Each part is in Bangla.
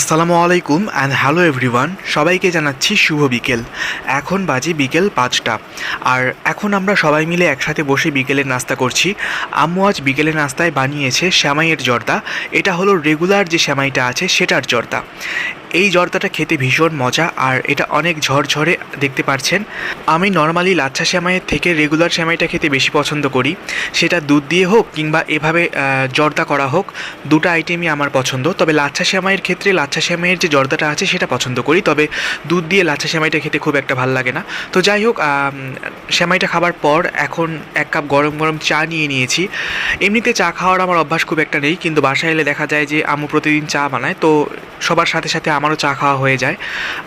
আসসালামু আলাইকুম অ্যান্ড হ্যালো এভরিওয়ান সবাইকে জানাচ্ছি শুভ বিকেল। এখন বাজে বিকেল পাঁচটা। আর এখন আমরা সবাই মিলে একসাথে বসে বিকেলের নাস্তা করছি। আম্মু আজ বিকেলের নাস্তায় বানিয়েছে শ্যামাইয়ের জর্দা। এটা হলো রেগুলার যে শ্যামাইটা আছে, সেটার জর্দা। এই জর্দাটা খেতে ভীষণ মজা, আর এটা অনেক ঝরঝরে দেখতে পাচ্ছেন আমি নর্মালি লাচ্ছা শ্যামাইয়ের থেকে রেগুলার শ্যামাইটা খেতে বেশি পছন্দ করি। সেটা দুধ দিয়ে হোক কিংবা এভাবে জর্দা করা হোক, দুটো আইটেমই আমার পছন্দ। তবে লাচ্ছা শ্যামাইয়ের ক্ষেত্রে লাচ্ছা শ্যামাইয়ের যে জর্দাটা আছে সেটা পছন্দ করি, তবে দুধ দিয়ে লাচ্ছা শ্যামাইটা খেতে খুব একটা ভালো লাগে না। তো যাই হোক শ্যামাইটা খাবার পর এখন এক কাপ গরম গরম চা নিয়ে নিয়েছি। এমনিতে চা খাওয়ার আমার অভ্যাস খুব একটা নেই, কিন্তু বাসায় এলে দেখা যায় যে আমু প্রতিদিন চা বানায়। তো সবার সাথে সাথে আমারও চা খাওয়া হয়ে যায়।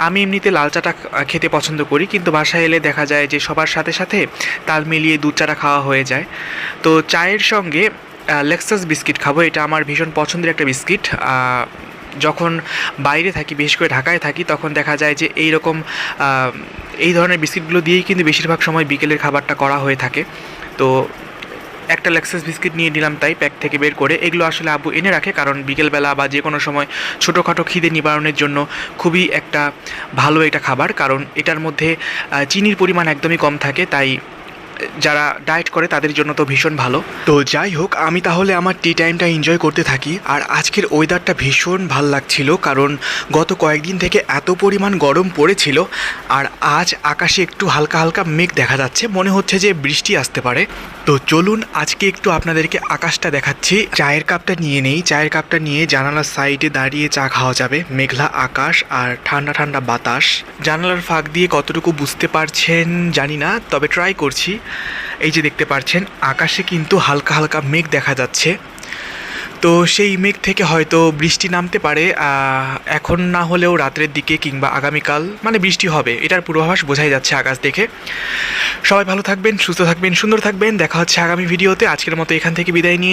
আমি এমনিতে লাল চাটা খেতে পছন্দ করি, কিন্তু বাসায় এলে দেখা যায় যে সবার সাথে সাথে তাল মিলিয়ে দুধ চাটা খাওয়া হয়ে যায়। তো চায়ের সঙ্গে লেক্সাস বিস্কিট খাব, এটা আমার ভীষণ পছন্দের একটা বিস্কিট। যখন বাইরে থাকি, বিশেষ করে ঢাকায় থাকি, তখন দেখা যায় যে এই রকম এই ধরনের বিস্কিটগুলো দিয়েই কিন্তু বেশিরভাগ সময় বিকেলের খাবারটা করা হয়ে থাকে। তো একটা লেক্সাস বিস্কিট নিয়ে নিলাম তাই প্যাক থেকে বের করে। এগুলো আসলে আব্বু এনে রাখে কারণ বিকেলবেলা বা যে কোনো সময় ছোটোখাটো খিদে নিবারণের জন্য খুবই একটা ভালো এটা খাবার, কারণ এটার মধ্যে চিনির পরিমাণ একদমই কম থাকে, তাই যারা ডায়েট করে তাদের জন্য তো ভীষণ ভালো। তো যাই হোক, আমি তাহলে আমার টি টাইমটা এনজয় করতে থাকি। আর আজকের ওয়েদারটা ভীষণ ভালো লাগছিল, কারণ গত কয়েকদিন থেকে এত পরিমাণ গরম পড়েছিল, আর আজ আকাশে একটু হালকা হালকা মেঘ দেখা যাচ্ছে, মনে হচ্ছে যে বৃষ্টি আসতে পারে। তো চলুন, আজকে একটু আপনাদেরকে আকাশটা দেখাচ্ছি। চায়ের কাপটা নিয়ে নেই, চায়ের কাপটা নিয়ে জানালার সাইডে দাঁড়িয়ে চা খাওয়া যাবে। মেঘলা আকাশ আর ঠান্ডা ঠান্ডা বাতাস। জানালার ফাঁক দিয়ে কতটুকু বুঝতে পারছেন জানি না, তবে ট্রাই করছি। এই যে দেখতে পাচ্ছেন আকাশে কিন্তু হালকা হালকা মেঘ দেখা যাচ্ছে। তো সেই মেঘ থেকে হয়তো বৃষ্টি নামতে পারে এখন না হলেও রাত্রের দিকে কিংবা আগামীকাল মানে বৃষ্টি হবে, এটার পূর্বাভাস বোঝাই যাচ্ছে আকাশ দেখে। সবাই ভালো থাকবেন, সুস্থ থাকবেন, সুন্দর থাকবেন, দেখা হচ্ছে আগামী ভিডিওতে। আজকের মতো এখান থেকে বিদায় নিয়ে